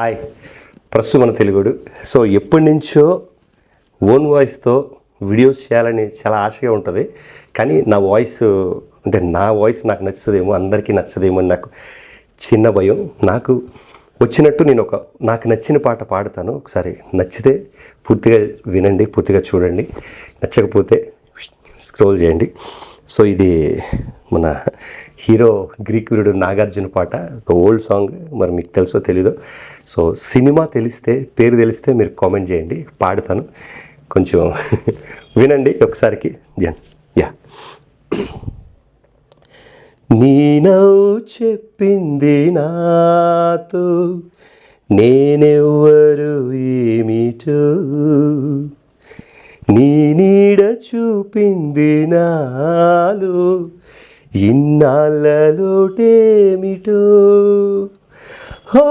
Hi. ప్రస్తుతం మన తెలుగుడు. So ఎప్పటి నుంచో ఓన్ వాయిస్తో వీడియోస్ చేయాలని చాలా ఆశగా ఉంటుంది. కానీ నా వాయిస్ అంటే నా వాయిస్ నాకు నచ్చుతుందేమో అందరికీ నచ్చదేమో అని నాకు చిన్న భయం. నాకు వచ్చినట్టు నేను ఒక నాకు నచ్చిన పాట పాడతాను. ఒకసారి నచ్చితే పూర్తిగా వినండి పూర్తిగా చూడండి. నచ్చకపోతే స్క్రోల్ చేయండి. సో ఇది మన హీరో గ్రీక్ వీరుడు నాగార్జున పాట ఒక ఓల్డ్ సాంగ్ మరి మీకు తెలుసో తెలీదో. సో సినిమా తెలిస్తే పేరు తెలిస్తే మీరు కామెంట్ చేయండి పాడతాను. కొంచెం వినండి ఒకసారికి. Yeah yeah. నీ చెప్పింది నాతో నేనెవ్వరు ఏమిటో. నీ నీడ చూపింది నాలో ఇన్నాళ్ళలోటేమిటో? హో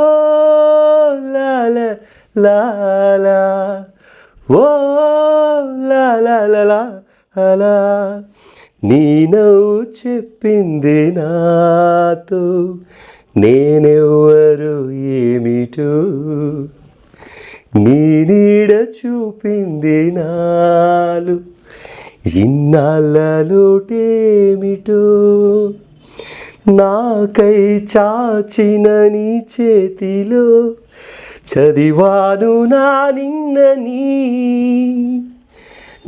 లాల లాలా ఓ లాలా అలా నీ నవ్వు చెప్పింది నాతో నేనెవ్వరు ఏమిటో? నీ నీడ చూపింది నాలు. ఇన్నాళ్ళలోటేమిటో? నాకై చాచిన నీ చేతిలో చదివాను నా నిన్నని.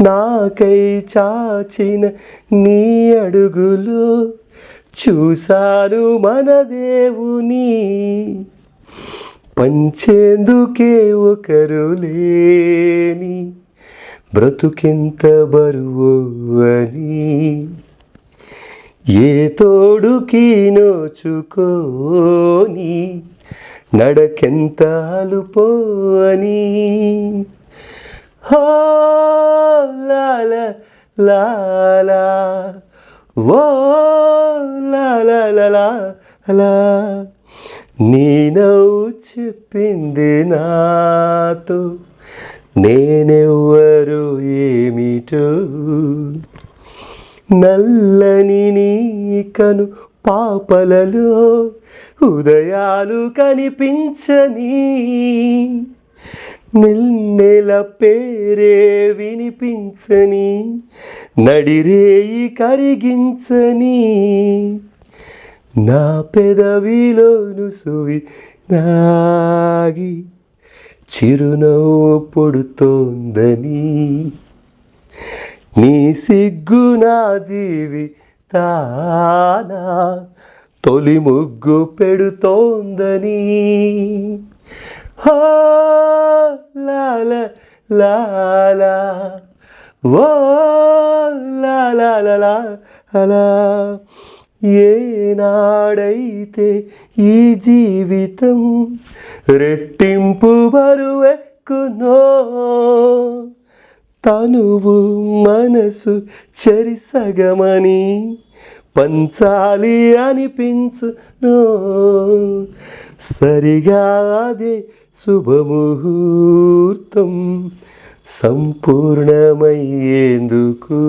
నాకై చాచిన నీ అడుగులో చూశాను మన దేవుని. పంచేందుకే ఒకరు లేని బ్రతుకెంత బరువు అని? ఏ తోడుకి నోచుకోని? నడకెంత అలుపో అని? హో లాల లాలా ఓ లాలా నీ నవ్వు చెప్పింది నాతో. నేనెవ్వరు ఏమిటో. నల్లని నీ కను పాపలలో ఉదయాలు కనిపించని నిన్నెల పేరే వినిపించని నడిరేయి కరిగించని నా పెదవిలోను సువి నాగి చిరునవ్వు పొడుతోందని. నీ సిగ్గు నా జీవి తానా తొలి ముగ్గు పెడుతోందని. హో లాల లాలా ఓ లాల అలా ఏనాడైతే ఈ జీవితం రెట్టింపు బరువెక్కునో? తనువు మనసు చెరిసగమని పంచాలి అనిపించును? సరిగా అదే శుభముహూర్తం సంపూర్ణమయ్యేందుకు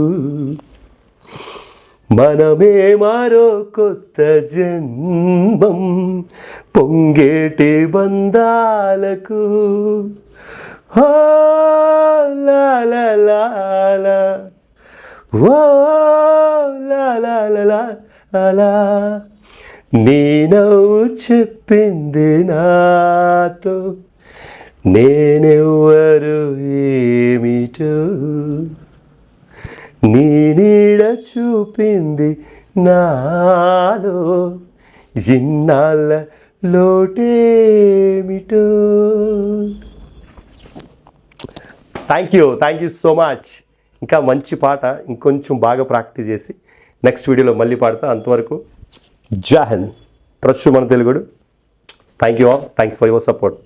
మనమే మరో కొత్త జన్మం. పొంగేటి బంధాలకు. హో చెప్పింది నాతో. నేనెవ్వరు ఏమిటో. నేనే చూపింది నాలో ఇన్నాళ్ళ లోటేమిటో thank you thank you so much ఇంకా మంచి పాట ఇంకొంచెం బాగా ప్రాక్టీస్ చేసి నెక్స్ట్ వీడియోలో మళ్ళీ పాడతా. అంతవరకు జాహన్ ట్రస్ట్ మన తెలుగుడు. Thank you all thanks for your support